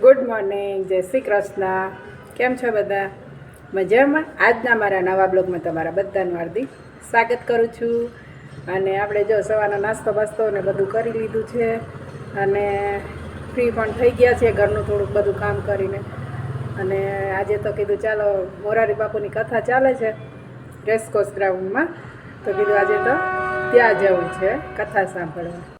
Good morning, જય શ્રી કૃષ્ણ. કેમ છો બધા? મજામાં? આજના મારા નવા બ્લોગમાં તમારા બધાનું હાર્દિક સ્વાગત કરું છું. અને આપણે જો સવારનો નાસ્તો બાસ્તો ને બધું કરી લીધું છે અને ફ્રી પણ થઈ ગયા છે ઘરનું થોડુંક બધું કામ કરીને. અને આજે તો કીધું, ચાલો, મોરારી બાપુની કથા ચાલે છે રેસકોસ ગ્રાઉન્ડમાં. તો કીધું, આજે તો ત્યાં જવું છે, કથા સાંભળવા.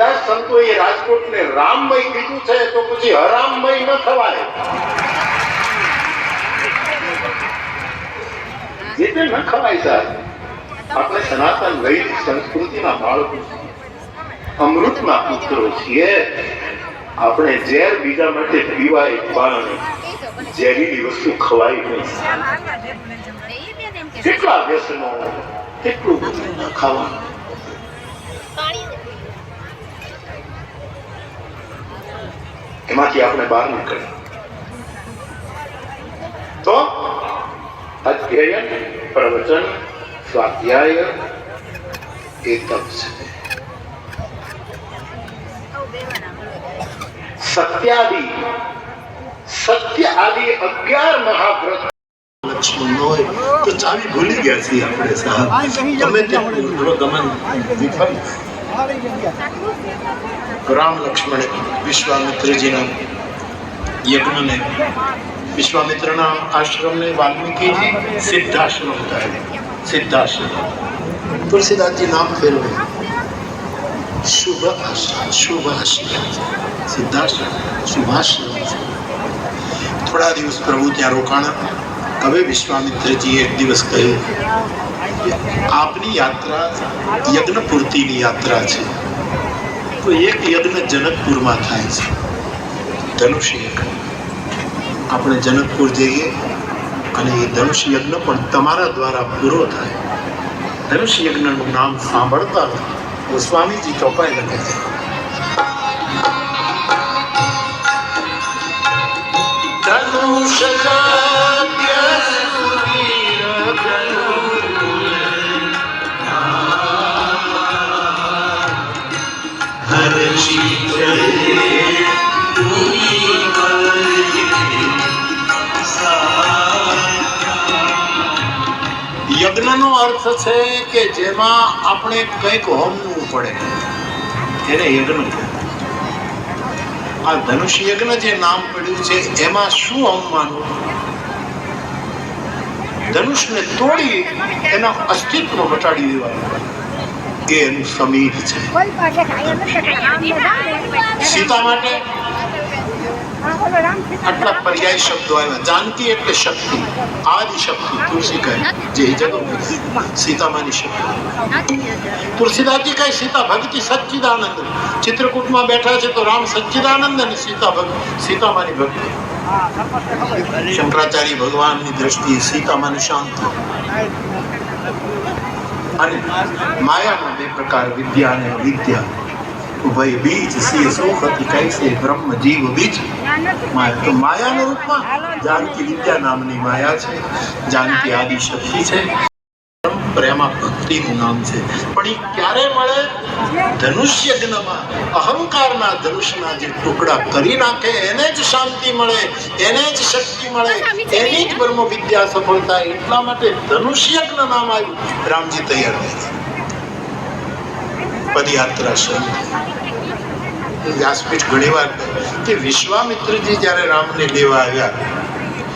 બધા સંતોએ રાજકોટને રામમય કીધું છે તો પછી હરામમય ન થવાય. જે તે ન ખવાય સાહેબ આપણે સનાતન વૈદિક સંસ્કૃતિના બાળકો. અમૃતના પુત્રો છીએ. આપણે ઝેર બીજા માટે પીવાય પણ ઝેરીલી વસ્તુ ખવાય નહીં. કેટલા વ્યસનો કેટલું બધું ન ખાવાનું. એમાંથી આપણે બહાર નીકળીએ તો અધ્યયન પ્રવચન સ્વાધ્યાય એ તપ છે સત્યાદિ સત્ય આદિ અગિયાર મહાવ્રત લક્ષ્મણ ન હોય તો ચાવી ભૂલી ગયા છીએ આપણે સાહેબ ગમે તે થોડો ગમન વિફલ રામ લક્ષ્મણે વિશ્વામિત્રજીના યજ્ઞને વિશ્વામિત્રના આશ્રમને વાલ્મીકીજી સિદ્ધાશ્રમ કહે સિદ્ધાશ્રમ તુલસીદાસજી નામ ફેરવે શુભ આશ્રમ શુભ આશ્રમ સિદ્ધાશ્રમ શુભાશ્રમ થોડા દિવસ પ્રભુ ત્યાં રોકાણા હવે વિશ્વામિત્રજીએ એક દિવસ કહ્યું કે આપની યાત્રા યજ્ઞ પૂર્તિની યાત્રા છે તો એક યજ્ઞ જનકપુરમાં થાય છે. ધનુષ યજ્ઞ. આપણે જનકપુર જઈએ અને એ ધનુષ યજ્ઞ પણ તમારા દ્વારા પૂરો થાય. ધનુષ યજ્ઞનું નામ સાંભળતા સ્વામીજી ચોપાઈ લખે છે. ધનુષ છે કે જેમાં આપણે કંઈક હોમવું પડે. એને યજ્ઞ આ ધનુષ યજ્ઞ જે નામ પડ્યું છે એમાં શું હોમવાનું ધનુષને તોડી એના અસ્તિત્વ મટાડી દેવાનું. એ એનું સમીર છે. સીતા માટે આટલા પર્યાય શબ્દો આવ્યા જાનકી એટલે શક્તિ આદિ શક્તિ તુલસી કહે જે જગત સીતામાની શક્તિ તુલસીદાસજી કહે સીતા ભક્તિ સચ્ચિદાનંદ ચિત્રકૂટમાં બેઠા છે તો રામ સચ્ચિદાનંદ અને સીતા ભક્તિ સીતામાની ભક્તિ શંકરાચાર્ય ભગવાનની દ્રષ્ટિએ સીતામાની શાંતિ અને માયાના બે પ્રકાર વિદ્યા અને અવિદ્યા ઉભય બીજ સિંહ સુખતી કૈસે બ્રહ્મ જીવ બીજ માયા તો રૂપમાં જાનકી વિદ્યા નામની માયા છે. જાનકી આદિ શક્તિ છે. કરી નાખે, એને જ શાંતિ મળે, એને જ શક્તિ મળે. એની જ બ્રહ્મ વિદ્યા સફળતા એટલા માટે ધનુષ્ય નામ આવ્યું રામજી તૈયાર પદયાત્રા શરૂ. વ્યાસપીઠ ઘણી વાર કે વિશ્વામિત્રજી જ્યારે રામને લેવા આવ્યા,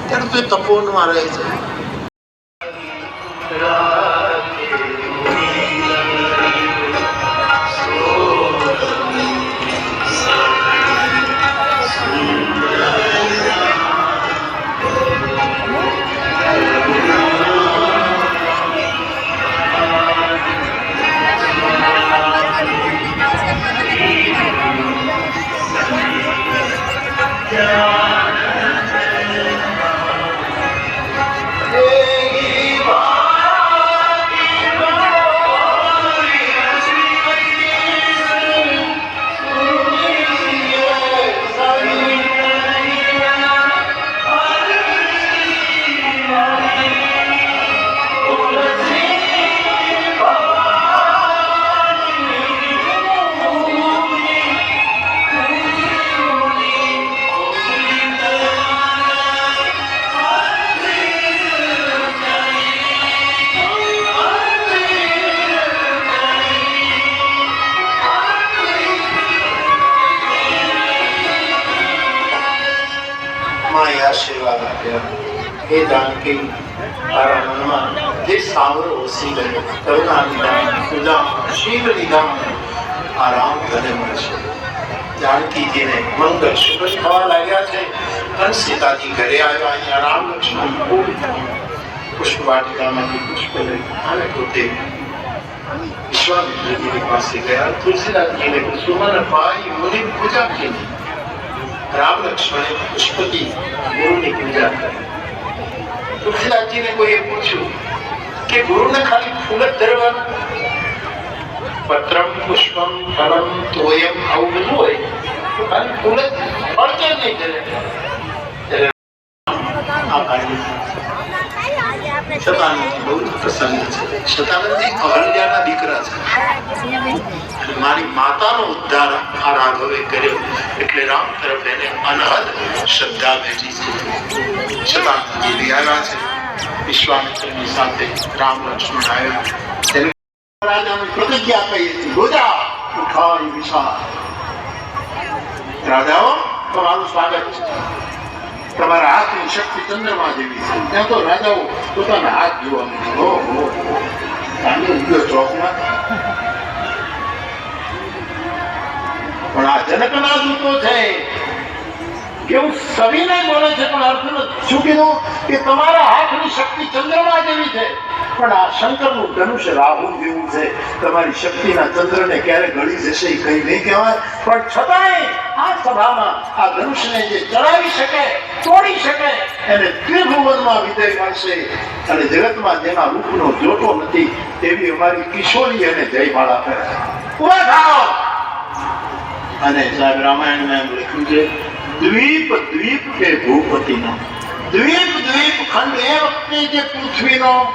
ત્યારે તો એ તપોનમાં રહે છે. હે જાનકી તારા મનમાં જે સાવરો વસી ગયો. કરુણા નિદાન સુદામ શીલ નિદાન આ રામ તને મળશે જાનકીજીને મંગળ શુભ થવા લાગ્યા છે અને સીતાજી ઘરે આવ્યા અહીંયા રામ લક્ષ્મણ પુષ્પ વાટિકામાંથી પુષ્પ લઈ અને પોતે વિશ્વામિત્રજીની પાસે ગયા. તુલસીદાસજીને કુસુમન પાઈ મુનિ પૂજા કરી. રામ લક્ષ્મણે પુષ્પથી ગુરુની પૂજા કરી. તુલસીદાસજીને કોઈએ પૂછ્યું કે ગુરુને ખાલી ફૂલ જ ધરવાનું? પત્રમ પુષ્પમ ફલમ તોયમ આવું બધું હોય ખાલી ફૂલ જ ફળ જ નહીં ધરે. આ કાર્ય શતાનંદ બહુ પ્રસન્ન છે. શતાનંદજી અહલ્યાના છે અને મારી માતાનો ઉદ્ધાર આ રાઘવે કર્યો. એટલે રામ તરફ એને અનહદ શ્રદ્ધા બેઠી છે. છતાં બી છે. વિશ્વામિત્રની સાથે રામ લક્ષ્મણ આવ્યા તેને રાજાને પ્રતિજ્ઞા કહી હતી રોજા ઉઠાઈ વિશાળ. રાજાઓ, તમારું સ્વાગત છે. તમારા હાથની શક્તિ ચંદ્રમા જેવી છે. ત્યાં તો રાજાઓ પોતાના હાથ જોવા મળે હો હો ચાંદો ઉગ્યો ચોકમાં પણ આ જનકના દૂતો છે. કેવું સવિનય બોલે છે, પણ અર્થ શું કીધું? કે તમારા હાથની શક્તિ ચંદ્રમા જેવી છે. પણ આ શંકરનું ધનુષ રાહુ જેવું છે. તમારી શક્તિના ચંદ્રને ક્યારે ગળી જશે કઈ નહીં કહેવાય. પણ છતાંય આ સભામાં આ ધનુષને જે ચડાવી શકે, તોડી શકે, એને ત્રિભુવનમાં વિજય મળશે. અને જગતમાં જેના રૂપનો જોતો નથી, તેવી અમારી કિશોરી અને જયમાળા કરે ઊભા થાઓ! અને સાહેબ રામાયણમાં એમ લખ્યું છે, દ્વીપ દ્વીપ કે ભૂપતિનો. દ્વીપ દ્વીપ ખંડ એ વખતે જે પૃથ્વીનો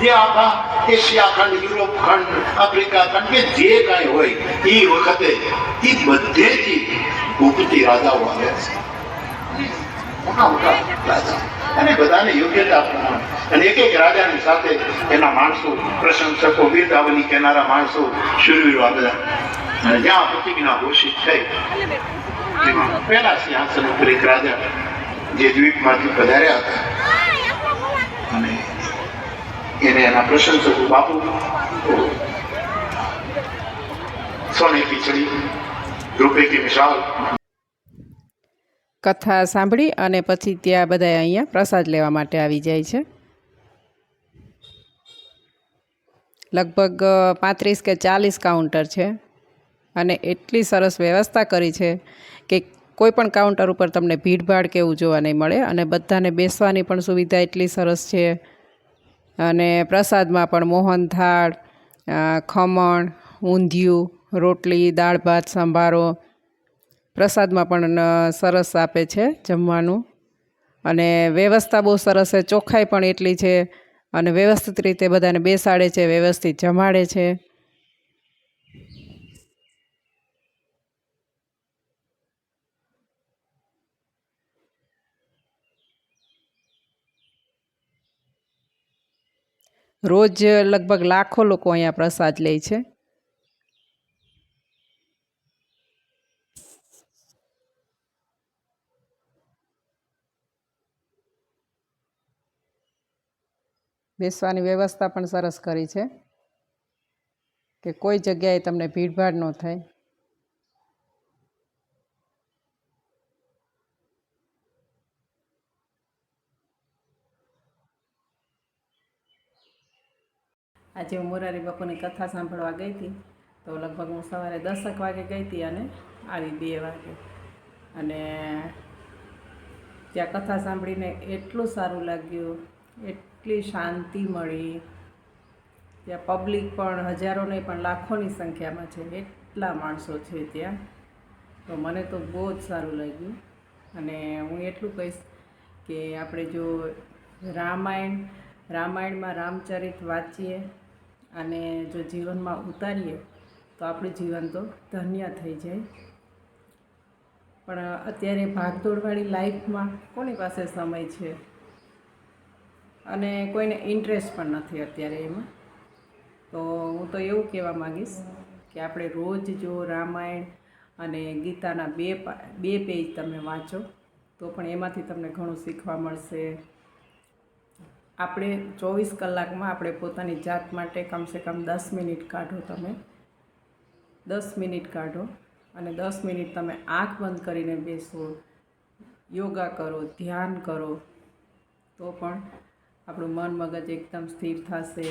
જે આખા એશિયા ખંડ, યુરોપ ખંડ, આફ્રિકા ખંડ કે જે કાંઈ હોય એ વખતે એ બધે જ ભૂપતિ રાજાઓ આવ્યા છે. મોટા મોટા રાજા. અને બધાને યોગ્યતા પ્રમાણે. અને એક એક રાજાની સાથે એના માણસો, પ્રશંસકો વીરદાવલી કહેનારા માણસો, શુરવીરો આ બધા. અને જ્યાં પ્રતિજ્ઞા ઘોષિત થઈ એમાં પહેલા સિંહાસન ઉપર એક રાજા જે દ્વીપમાંથી પધાર્યા હતા અને એને એના પ્રશંસકો બાપુ સોને કી રૂપે કે મિસાલ કથા સાંભળી અને પછી ત્યાં બધા અહીંયા પ્રસાદ લેવા માટે આવી જાય છે. લગભગ પાંત્રીસ કે ચાલીસ કાઉન્ટર છે. અને એટલી સરસ વ્યવસ્થા કરી છે કે કોઈ પણ કાઉન્ટર ઉપર તમને ભીડભાડ કે એવું જોવા નહીં મળે અને બધાને બેસવાની પણ સુવિધા એટલી સરસ છે. અને પ્રસાદમાં પણ મોહનથાળ થાળ ખમણ, ઊંધિયું, રોટલી, દાળ ભાત, સંભારો પ્રસાદમાં પણ સરસ આપે છે જમવાનું. અને વ્યવસ્થા બહુ સરસ છે, ચોખ્ખાઈ પણ એટલી છે અને વ્યવસ્થિત રીતે બધાને બેસાડે છે, વ્યવસ્થિત જમાડે છે. રોજ લગભગ લાખો લોકો અહીંયા પ્રસાદ લે છે. બેસવાની વ્યવસ્થા પણ સરસ કરી છે કે કોઈ જગ્યાએ તમને ભીડભાડ ન થાય. આજે હું મોરારી બાપુની કથા સાંભળવા ગઈ હતી. તો લગભગ હું સવારે દસક વાગે ગઈ હતી અને આવી બે વાગે. અને ત્યાં કથા સાંભળીને એટલું સારું લાગ્યું, એટલી શાંતિ મળી. ત્યાં પબ્લિક પણ હજારો નહીં, પણ લાખોની સંખ્યામાં છે, એટલા માણસો છે ત્યાં. તો મને તો બહુ જ સારું લાગ્યું. અને હું એટલું કહીશ કે આપણે જો રામાયણ, રામાયણમાં રામચરિત વાંચીએ અને જો જીવનમાં ઉતારીએ, તો આપણું જીવન તો ધન્ય થઈ જાય. પણ અત્યારે ભાગદોડવાળી લાઈફમાં કોની પાસે સમય છે? અને કોઈને ઇન્ટરેસ્ટ પણ નથી અત્યારે એમાં. તો હું તો એવું કહેવા માગીશ કે આપણે રોજ જો રામાયણ અને ગીતાના બે બે પેજ તમે વાંચો, તો પણ એમાંથી તમને ઘણું શીખવા મળશે. આપણે ચોવીસ કલાકમાં આપણે પોતાની જાત માટે કમસે કમ દસ મિનિટ કાઢો તમે. દસ મિનિટ કાઢો અને દસ મિનિટ તમે આંખ બંધ કરીને બેસો, યોગા કરો, ધ્યાન કરો, તો પણ આપણું મન મગજ એકદમ સ્થિર થશે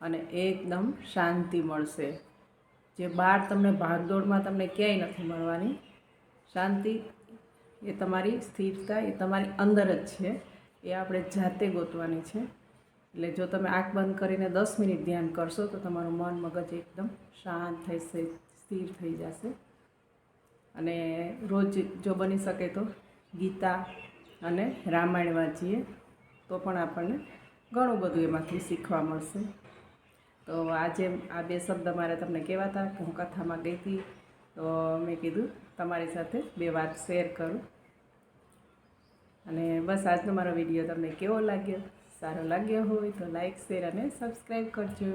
અને એકદમ શાંતિ મળશે. જે બહાર તમને ભાગદોડમાં તમને ક્યાંય નથી મળવાની. શાંતિ એ તમારી સ્થિરતા, એ તમારી અંદર જ છે. એ આપણે જાતે ગોતવાની છે. એટલે જો તમે આંખ બંધ કરીને દસ મિનિટ ધ્યાન કરશો તો તમારું મન મગજ એકદમ શાંત થશે, સ્થિર થઈ જશે. અને રોજ જો બની શકે તો ગીતા અને રામાયણ વાંચીએ તો પણ આપણને ઘણું બધું એમાંથી શીખવા મળશે. તો આજે આ બે શબ્દ મારે તમને કહેવા હતા કે હું કથામાં ગઈ હતી. તો મેં કીધું, તમારી સાથે બે વાત શેર કરું. અને બસ આજનો મારો વીડિયો તમને કેવો લાગ્યો? સારો લાગ્યો હોય તો લાઈક શેર અને સબસ્ક્રાઈબ કરજો.